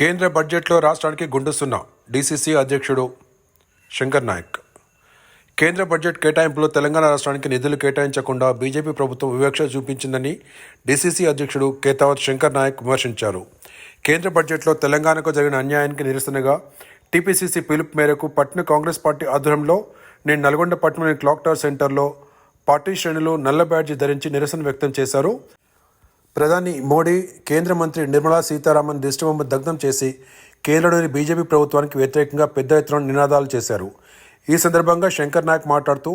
కేంద్ర బడ్జెట్లో రాష్ట్రానికి గుండు సున్నా డీసీసీ అధ్యక్షుడు శంకర్ నాయక్. కేంద్ర బడ్జెట్ కేటాయింపులో తెలంగాణ రాష్ట్రానికి నిధులు కేటాయించకుండా బీజేపీ ప్రభుత్వం వివక్ష చూపించిందని డీసీసీ అధ్యక్షుడు కేతావత్ శంకర్ నాయక్ విమర్శించారు. కేంద్ర బడ్జెట్లో తెలంగాణకు జరిగిన అన్యాయానికి నిరసనగా టీపీసీసీ పిలుపు మేరకు పట్న కాంగ్రెస్ పార్టీ ఆధ్వర్యంలో నేను నల్గొండ పట్టణంలోని క్లాక్ టవర్ సెంటర్లో పార్టీ శ్రేణులు నల్ల బ్యాడ్జీ ధరించి నిరసన వ్యక్తం చేశారు. ప్రధాని మోడీ కేంద్ర మంత్రి నిర్మలా సీతారామన్ దిష్టిబొమ్మ దగ్ధం చేసి కేంద్రంలోని బీజేపీ ప్రభుత్వానికి వ్యతిరేకంగా పెద్ద ఎత్తున నినాదాలు చేశారు. ఈ సందర్భంగా శంకర్ నాయక్ మాట్లాడుతూ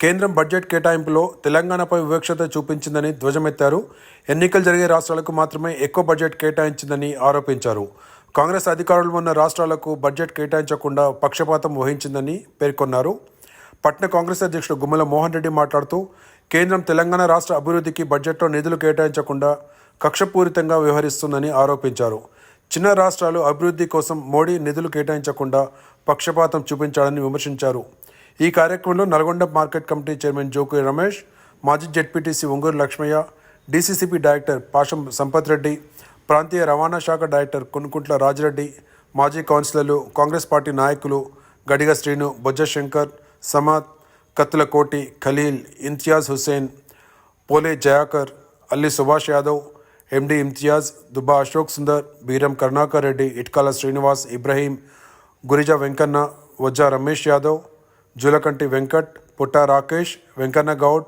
కేంద్రం బడ్జెట్ కేటాయింపులో తెలంగాణపై వివక్షత చూపించిందని ధ్వజమెత్తారు. ఎన్నికలు జరిగే రాష్ట్రాలకు మాత్రమే ఎక్కువ బడ్జెట్ కేటాయించిందని ఆరోపించారు. కాంగ్రెస్ అధికారులు ఉన్న రాష్ట్రాలకు బడ్జెట్ కేటాయించకుండా పక్షపాతం వహించిందని పేర్కొన్నారు. పట్న కాంగ్రెస్ అధ్యక్షుడు గుమ్మల మోహన్ రెడ్డి మాట్లాడుతూ కేంద్రం తెలంగాణ రాష్ట్ర అభివృద్ధికి బడ్జెట్లో నిధులు కేటాయించకుండా కక్షపూరితంగా వ్యవహరిస్తుందని ఆరోపించారు. చిన్న రాష్ట్రాలు అభివృద్ధి కోసం మోడీ నిధులు కేటాయించకుండా పక్షపాతం చూపించాడని విమర్శించారు. ఈ కార్యక్రమంలో Nalgonda market committee chairman Joku Ramesh మాజీ ZPTC Onguru Lakshmaiah DCCP director Pasham Sampath Reddy ప్రాంతీయ రవాణా శాఖ డైరెక్టర్ కొనుకుంట్ల రాజిరెడ్డి మాజీ కౌన్సిలర్లు కాంగ్రెస్ పార్టీ నాయకులు గడిగ శ్రీను బొజ్జ శంకర్ సమాద్ కత్తుల కోటి ఖలీల్ ఇంతియాజ్ హుస్సేన్ పోలే జయాకర్ అల్లి సుభాష్ యాదవ్ ఎండి ఇంతియాజ్ దుబ్బా అశోక్ సుందర్ బీరం కరుణాకర్ రెడ్డి ఇట్కాల శ్రీనివాస్ ఇబ్రహీం గురిజా వెంకన్న వజ్జా రమేష్ యాదవ్ జులకంటి వెంకట్ పుట్ట రాకేష్ వెంకన్న గౌడ్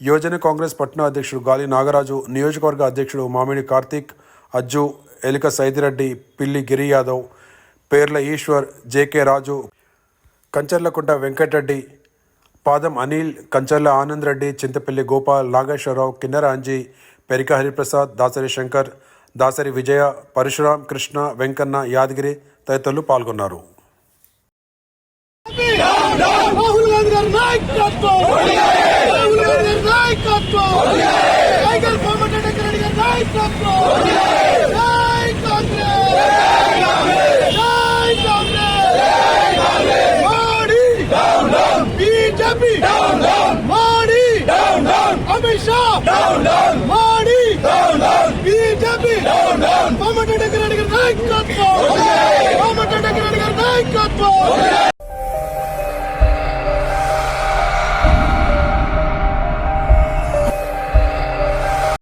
యువజన కాంగ్రెస్ పట్టణ అధ్యక్షుడు గాలి నాగరాజు నియోజకవర్గ అధ్యక్షుడు మామిడి కార్తీక్ అజ్జు ఎలిక సైదిరెడ్డి పిల్లి గిరి యాదవ్ పేర్ల ఈశ్వర్ జేకే రాజు కంచర్లకుంట వెంకటరెడ్డి పాదం అనిల్ కంచర్ల ఆనంద్ రెడ్డి చింతపల్లి గోపాల్ నాగేశ్వరరావు కిన్నెర అంజీ పెరిక హరిప్రసాద్ దాసరి శంకర్ దాసరి విజయ పరశురాం కృష్ణ వెంకన్న యాదగిరి తదితరులు పాల్గొన్నారు. రాహుల్ గాంధీ బీజేపీ మోడీ? అమిత్ షా? మోడీ? బీజేపీ? మమతా డెక్కరెడ్డి గారి నాయకత్వం. మమతా డెక్కరెడ్డి గారి నాయకత్వం.